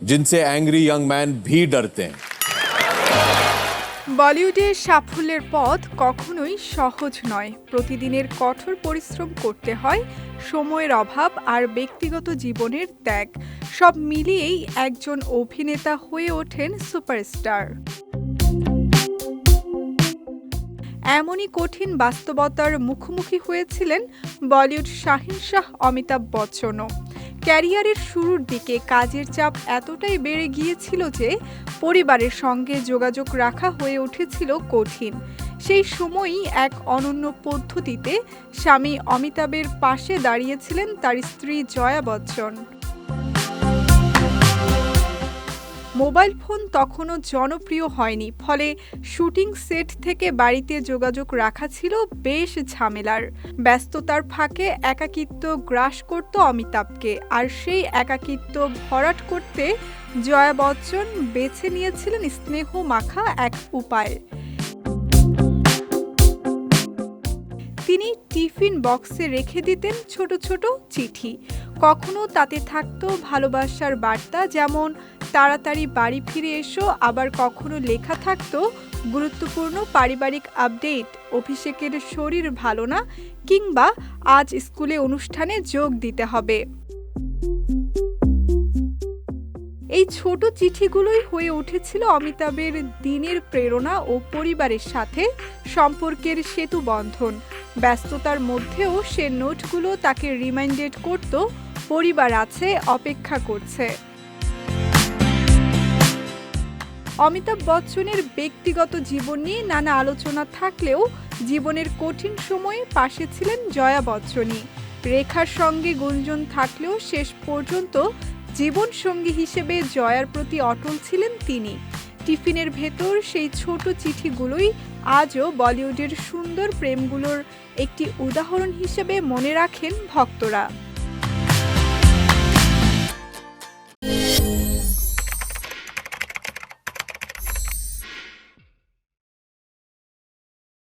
जिनसे angry young man भी डरते हैं বলিউডে সাফল্যের পথ কখনোই সহজ নয় প্রতিদিনের কঠোর পরিশ্রম করতে হয় সময়ের অভাব আর ব্যক্তিগত জীবনের ত্যাগ সব মিলিয়েই একজন অভিনেতা হয়ে ওঠেন সুপারস্টার এমনই কঠিন বাস্তবতার মুখোমুখি হয়েছিলেন বলিউড শাহিনশাহ অমিতাভ বচ্চনও ক্যারিয়ারের শুরুর দিকে কাজের চাপ এতটাই বেড়ে গিয়েছিল যে পরিবারের সঙ্গে যোগাযোগ রাখা হয়ে উঠেছিল কঠিন। সেই সময়ই এক অনন্য পদ্ধতিতে স্বামী অমিতাভের পাশে দাঁড়িয়েছিলেন তার স্ত্রী জয়া বচ্চন। মোবাইল ফোন তখনও জনপ্রিয় হয়নি, ফলে শুটিং সেট থেকে বাড়িতে যোগাযোগ রাখা ছিল বেশ ঝামেলার। ব্যস্ততার ফাঁকে একাকিত্ব গ্রাস করত অমিতাভকে, আর সেই একাকিত্ব ভরাট করতে জয়া বচ্চন বেছে নিয়েছিলেন স্নেহ মাখা এক উপায়। তিনি টিফিন বক্সে রেখে দিতেন ছোট ছোট চিঠি। কখনো তাতে থাকতো ভালোবাসার বার্তা যেমন, তাড়াতাড়ি বাড়ি ফিরে এসো। আবার কখনো লেখা থাকতো, গুরুত্বপূর্ণ পারিবারিক আপডেট, অভিষেকের শরীর ভালো না। কিংবা, আজ স্কুলে অনুষ্ঠানে যোগ দিতে হবে। এই ছোট চিঠিগুলোই হয়ে উঠেছিল অমিতাভের দিনের প্রেরণা ও পরিবারের সাথে সম্পর্কের সেতু বন্ধন ব্যস্ততার মধ্যেও সে নোটগুলো তাকে রিমাইন্ডেড করত, পরিবার আছে, অপেক্ষা করছে। অমিতাভ বচ্চনের ব্যক্তিগত জীবন নিয়ে নানা আলোচনা থাকলেও জীবনের কঠিন সময়ে পাশে ছিলেন জয়া বচ্চনই। রেখার সঙ্গে গুঞ্জন থাকলেও শেষ পর্যন্ত জীবন সঙ্গী হিসেবে জয়ার প্রতি অটল ছিলেন তিনি। টিফিনের ভেতর সেই ছোট চিঠিগুলোই আজও বলিউডের সুন্দর প্রেমগুলোর একটি উদাহরণ হিসেবে মনে রাখেন ভক্তরা।